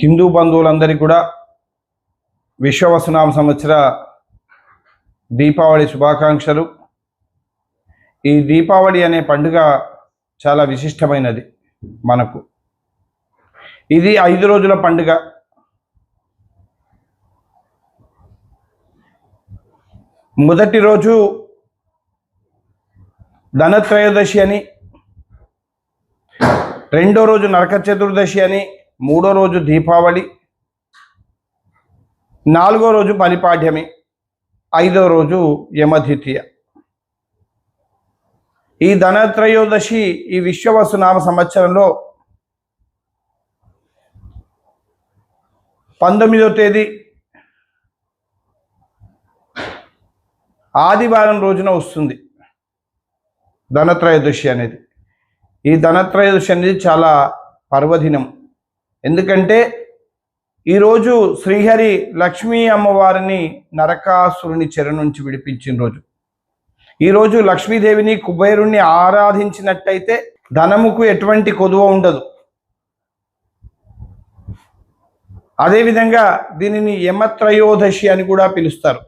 హిందూ బంధువులందరికీ కూడా విశ్వవసనామ సంవత్సర దీపావళి శుభాకాంక్షలు. ఈ దీపావళి అనే పండుగ చాలా విశిష్టమైనది మనకు. ఇది ఐదు రోజుల పండుగ. మొదటి రోజు ధనత్రయోదశి అని రెండో రోజు నరక చతుర్దశి అని మూడో రోజు దీపావళి నాలుగో రోజు పనిపాఠ్యమి ఐదో రోజు యమద్వితీయ. ఈ ధనత్రయోదశి ఈ విశ్వవసు నామ సంవత్సరంలో పంతొమ్మిదో తేదీ ఆదివారం రోజున వస్తుంది ధనత్రయోదశి అనేది. ఈ ధనత్రయోదశి అనేది చాలా పర్వదినం. ఎందుకంటే ఈరోజు శ్రీహరి లక్ష్మీ అమ్మవారిని నరకాసురుని చెర నుంచి విడిపించిన రోజు. ఈరోజు లక్ష్మీదేవిని కుబేరుణ్ణి ఆరాధించినట్టయితే ధనముకు ఎటువంటి కొదువ ఉండదు. అదేవిధంగా దీనిని యమత్రయోదశి అని కూడా పిలుస్తారు.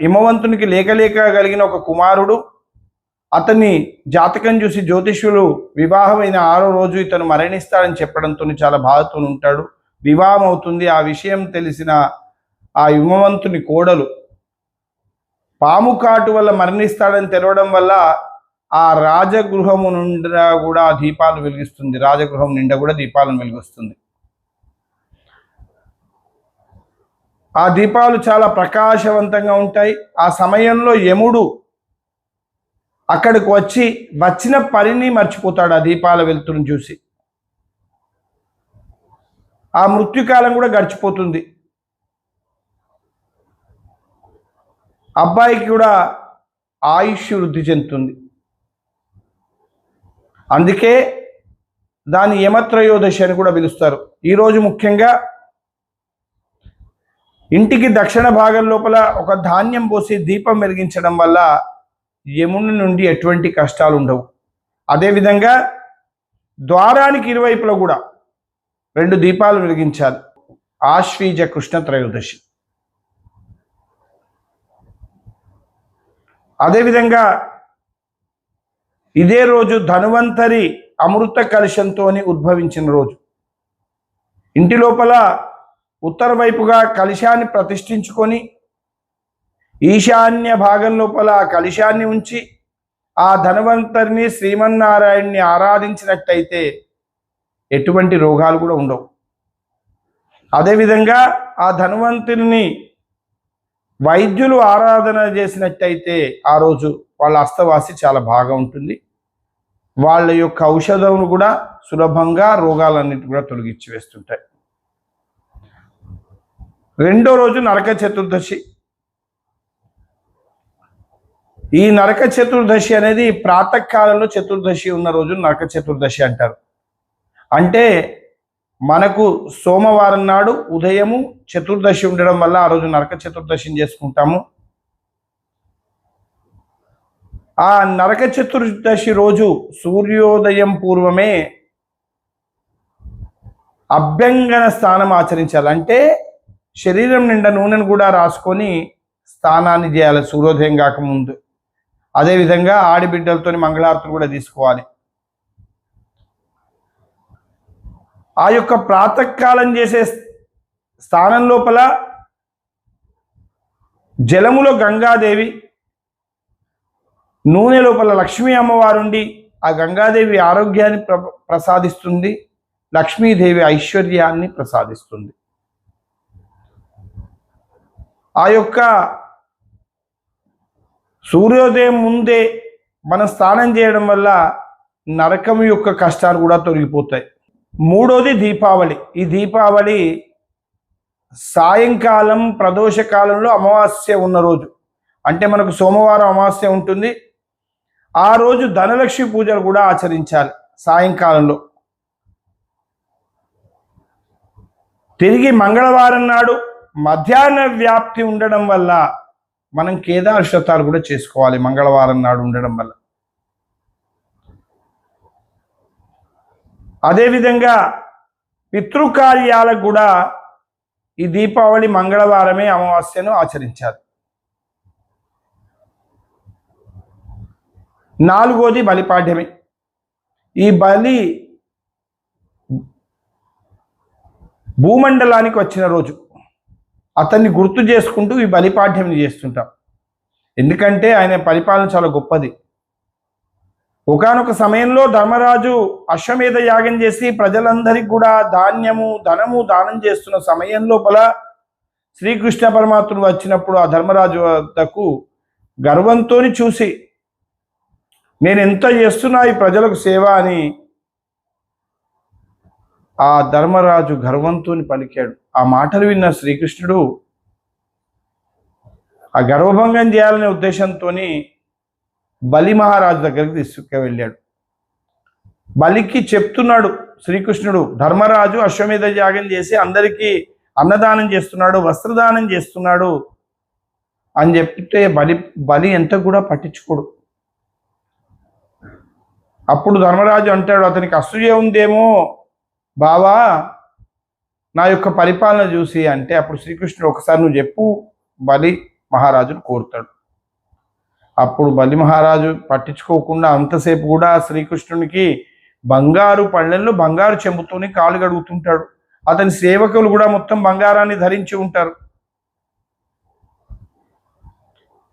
హిమవంతునికి లేక లేక కలిగిన ఒక కుమారుడు అతన్ని జాతకం చూసి జ్యోతిష్యులు వివాహమైన ఆరో రోజు ఇతను మరణిస్తాడని చెప్పడంతో చాలా బాధతో ఉంటాడు. వివాహం అవుతుంది. ఆ విషయం తెలిసిన ఆ యుమవంతుని కోడలు పాము కాటు వల్ల మరణిస్తాడని తెలవడం వల్ల ఆ రాజగృహము నిండా కూడా దీపాలు వెలిగిస్తుంది. రాజగృహం నిండా కూడా దీపాలను వెలిగిస్తుంది. ఆ దీపాలు చాలా ప్రకాశవంతంగా ఉంటాయి. ఆ సమయంలో యముడు అక్కడికి వచ్చి వచ్చిన పనిని మర్చిపోతాడు ఆ దీపాల వెలుతురుని చూసి. ఆ మృత్యుకాలం కూడా గడిచిపోతుంది. అబ్బాయికి కూడా ఆయుష్ వృద్ధి చెందుతుంది. అందుకే దాని యమత్రయోదశి అని కూడా పిలుస్తారు. ఈరోజు ముఖ్యంగా ఇంటికి దక్షిణ భాగం లోపల ఒక ధాన్యం పోసి దీపం వెలిగించడం వల్ల యముని నుండి ఎటువంటి కష్టాలు ఉండవు. అదేవిధంగా ద్వారానికి ఇరువైపులో కూడా రెండు దీపాలు వెలిగించాలి. ఆశ్వీజ కృష్ణ త్రయోదశి. అదేవిధంగా ఇదే రోజు ధనువంతరి అమృత కలశంతో ఉద్భవించిన రోజు. ఇంటి లోపల ఉత్తర వైపుగా కలశాన్ని ప్రతిష్ఠించుకొని ఈశాన్య భాగం లోపల ఆ కలశాన్ని ఉంచి ఆ ధనవంతరిని శ్రీమన్నారాయణ్ణి ఆరాధించినట్టయితే ఎటువంటి రోగాలు కూడా ఉండవు. అదేవిధంగా ఆ ధనవంతుని వైద్యులు ఆరాధన చేసినట్టయితే ఆ రోజు వాళ్ళ అస్తవాసి చాలా బాగా ఉంటుంది. వాళ్ళ యొక్క ఔషధంను కూడా సులభంగా రోగాలన్నిటి కూడా తొలగించి వేస్తుంటాయి. రెండో రోజు నరక చతుర్దశి. ఈ నరక చతుర్దశి అనేది ప్రాతకాలంలో చతుర్దశి ఉన్న రోజు నరక చతుర్దశి అంటారు. అంటే మనకు సోమవారం నాడు ఉదయము చతుర్దశి ఉండడం వల్ల ఆ రోజు నరక చతుర్దశిని చేసుకుంటాము. ఆ నరక చతుర్దశి రోజు సూర్యోదయం పూర్వమే అభ్యంగన స్నానం ఆచరించాలి. అంటే శరీరం నిండా నూనెను కూడా రాసుకొని స్నానాన్ని చేయాలి సూర్యోదయం కాకముందు. అదేవిధంగా ఆడిబిడ్డలతో మంగళారతులు కూడా తీసుకోవాలి. ఆ యొక్క ప్రాతకాలం చేసే స్థానం లోపల జలములో గంగాదేవి నూనె లోపల లక్ష్మీ అమ్మవారుండి ఆ గంగాదేవి ఆరోగ్యాన్ని ప్ర ప్రసాదిస్తుంది లక్ష్మీదేవి ఐశ్వర్యాన్ని ప్రసాదిస్తుంది. ఆ యొక్క సూర్యోదయం ముందే మనం స్నానం చేయడం వల్ల నరకం యొక్క కష్టాలు కూడా తొలగిపోతాయి. మూడోది దీపావళి. ఈ దీపావళి సాయంకాలం ప్రదోష కాలంలో అమావాస్య ఉన్న రోజు. అంటే మనకు సోమవారం అమావాస్య ఉంటుంది. ఆ రోజు ధనలక్ష్మి పూజలు కూడా ఆచరించాలి సాయంకాలంలో. తిరిగి మంగళవారం నాడు మధ్యాహ్న వ్యాప్తి ఉండడం వల్ల మనం కేదార్శతాలు కూడా చేసుకోవాలి మంగళవారం నాడు ఉండడం వల్ల. అదేవిధంగా పితృకార్యాలకు కూడా ఈ దీపావళి మంగళవారమే అమావాస్యను ఆచరించారు. నాలుగోది బలిపాఠ్యమే ఈ బలి భూమండలానికి వచ్చిన రోజు. అతన్ని గుర్తు చేసుకుంటూ ఈ బలిపాఠ్యం చేస్తుంటాం. ఎందుకంటే ఆయన పరిపాలన చాలా గొప్పది. ఒకానొక సమయంలో ధర్మరాజు అశ్వమేధ యాగం చేసి ప్రజలందరికీ కూడా ధాన్యము ధనము దానం చేస్తున్న సమయం లోపల శ్రీకృష్ణ పరమాత్ముడు వచ్చినప్పుడు ఆ ధర్మరాజు వద్దకు గర్వంతో చూసి నేను ఎంత చేస్తున్నా ఈ ప్రజలకు సేవ అని ఆ ధర్మరాజు గర్వంతోని పలికాడు. ఆ మాటలు విన్న శ్రీకృష్ణుడు ఆ గర్వభంగం చేయాలనే ఉద్దేశంతో బలి మహారాజు దగ్గరికి తీసుకువెళ్ళాడు బలికి చెప్తున్నాడు శ్రీకృష్ణుడు ధర్మరాజు అశ్వమేధ యాగం చేసి అందరికీ అన్నదానం చేస్తున్నాడు వస్త్రదానం చేస్తున్నాడు అని చెప్తే బలి బలి ఎంత కూడా పట్టించుకోడు. అప్పుడు ధర్మరాజు అంటాడు అతనికి అసూయ ఉందేమో బావా నా యొక్క పరిపాలన చూసి అంటే అప్పుడు శ్రీకృష్ణుడు ఒకసారి నువ్వు చెప్పు బలి మహారాజును కోరుతాడు. అప్పుడు బలి మహారాజు పట్టించుకోకుండా అంతసేపు కూడా శ్రీకృష్ణునికి బంగారు పళ్ళెల్లో బంగారు చెంబుతోని కాలు గడుగుతుంటాడు అతని సేవకులు కూడా మొత్తం బంగారాన్ని ధరించి ఉంటారు.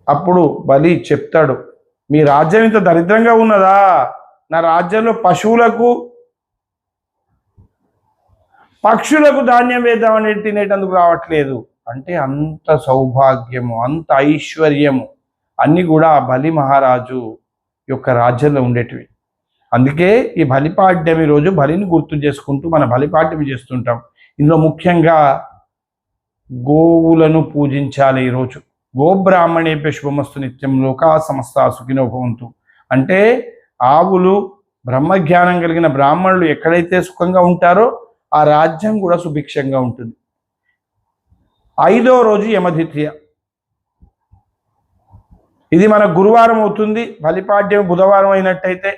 అప్పుడు బలి చెప్తాడు మీ రాజ్యం ఇంత దరిద్రంగా ఉన్నదా? నా రాజ్యంలో పశువులకు పక్షులకు ధాన్యం వేద్దామని తినేటందుకు రావట్లేదు. అంటే అంత సౌభాగ్యము అంత ఐశ్వర్యము. అన్నీ కూడా ఆ బలి మహారాజు యొక్క రాజ్యంలో ఉండేటివి. అందుకే ఈ బలిపాడ్యమి రోజు బలిని గుర్తు చేసుకుంటూ మన బలిపాడ్యమి చేస్తుంటాం. ఇందులో ముఖ్యంగా గోవులను పూజించాలి ఈరోజు. గోబ్రాహ్మణేభ్య శుభమస్తు నిత్యం లోకా సమస్త సుఖినో భవంతు. అంటే ఆవులు బ్రహ్మజ్ఞానం కలిగిన బ్రాహ్మణులు ఎక్కడైతే సుఖంగా ఉంటారో ఆ రాజ్యం కూడా సుభిక్షంగా ఉంటుంది. ఐదో రోజు యమధిత్య. ఇది మన గురువారం అవుతుంది బలిపాడ్యం బుధవారం అయినట్టయితే.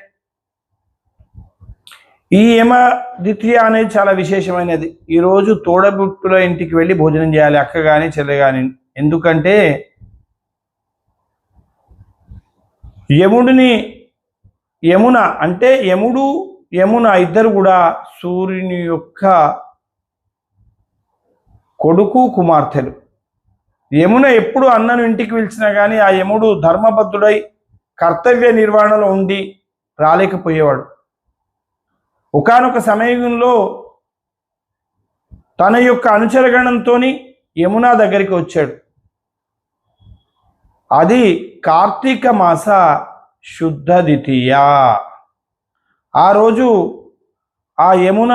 ఈ యమ ద్వితీయ అనేది చాలా విశేషమైనది. ఈరోజు తోడబుట్టుల ఇంటికి వెళ్ళి భోజనం చేయాలి అక్క కానీ చెల్లె కానీ ఎందుకంటే యముడిని యమున అంటే యముడు యమున ఇద్దరు కూడా సూర్యుని యొక్క కొడుకు కుమార్తెలు. యమున ఎప్పుడు అన్నను ఇంటికి పిలిచినా కానీ ఆ యముడు ధర్మబద్ధుడై కర్తవ్య నిర్వహణలో ఉండి రాలేకపోయేవాడు. ఒకానొక సమయంలో తన యొక్క అనుచరగణంతో యమున దగ్గరికి వచ్చాడు. అది కార్తీక మాస శుద్ధ ద్వితీయ. ఆ రోజు ఆ యమున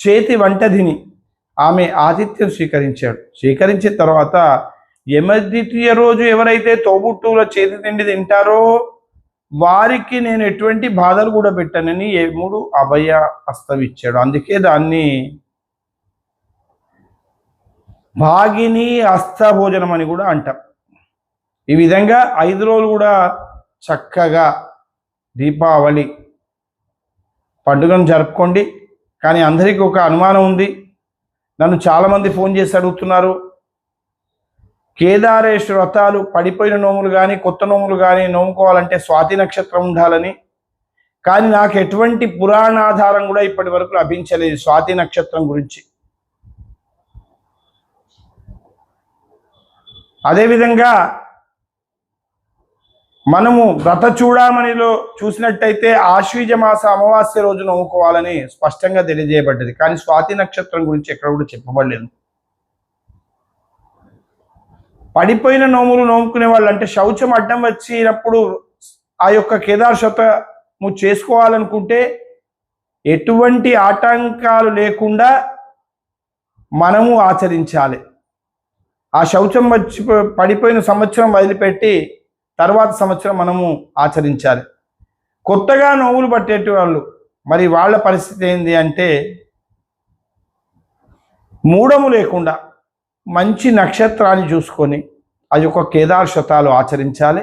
చేతి వంటధిని ఆమె ఆతిథ్యం స్వీకరించాడు. స్వీకరించిన తర్వాత యమద్వితీయ రోజు ఎవరైతే తోబుట్టువుల చేతి తిండి తింటారో వారికి నేను ఎటువంటి బాధలు కూడా పెట్టానని యముడు అభయ హస్తం ఇచ్చాడు అందుకే దాన్ని భాగిని అస్తభోజనం అని కూడా అంటాం. ఈ విధంగా ఐదు రోజులు కూడా చక్కగా దీపావళి పండుగను జరుపుకోండి. కానీ అందరికీ ఒక అనుమానం ఉంది. నన్ను చాలామంది ఫోన్ చేసి అడుగుతున్నారు. కేదారేశ్వర వ్రతాలు పడిపోయిన నోములు కానీ కొత్త నోములు కానీ నోముకోవాలంటే స్వాతి నక్షత్రం ఉండాలని. కానీ నాకు ఎటువంటి పురాణాధారం కూడా ఇప్పటి వరకు లభించలేదు స్వాతి నక్షత్రం గురించి. అదేవిధంగా మనము వ్రత చూడామణిలో చూసినట్టయితే ఆశ్వీజ మాస అమావాస్య రోజు నవ్వుకోవాలని స్పష్టంగా తెలియజేయబడ్డది. కానీ స్వాతి నక్షత్రం గురించి ఎక్కడ కూడా చెప్పబడలేదు. పడిపోయిన నోములు నోముకునే వాళ్ళు అంటే శౌచం అడ్డం వచ్చినప్పుడు ఆ యొక్క కేదార్శతము చేసుకోవాలనుకుంటే ఎటువంటి ఆటంకాలు లేకుండా మనము ఆచరించాలి. ఆ శౌచం వచ్చి పడిపోయిన సంవత్సరం వదిలిపెట్టి తర్వాత సంవత్సరం మనము ఆచరించాలి. కొత్తగా నోవులు పట్టేటి వాళ్ళు మరి వాళ్ళ పరిస్థితి ఏంది అంటే మూడము లేకుండా మంచి నక్షత్రాన్ని చూసుకొని అది ఒక కేదార శతాలు ఆచరించాలి.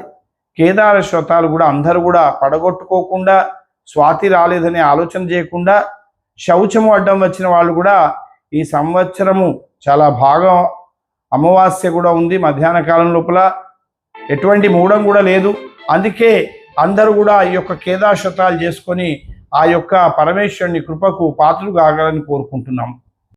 కేదార శతాలు కూడా అందరూ కూడా పడగొట్టుకోకుండా స్వాతి రాలేదనే ఆలోచన చేయకుండా శౌచము అడ్డం వచ్చిన వాళ్ళు కూడా ఈ సంవత్సరము చాలా బాగా అమావాస్య కూడా ఉంది. మధ్యాహ్న కాలం లోపల ఎటువంటి మూడం కూడా లేదు. అందుకే అందరూ కూడా ఈ యొక్క కేదాశతాలు చేసుకొని ఆ యొక్క పరమేశ్వరుని కృపకు పాత్రలు కాగలని కోరుకుంటున్నాం.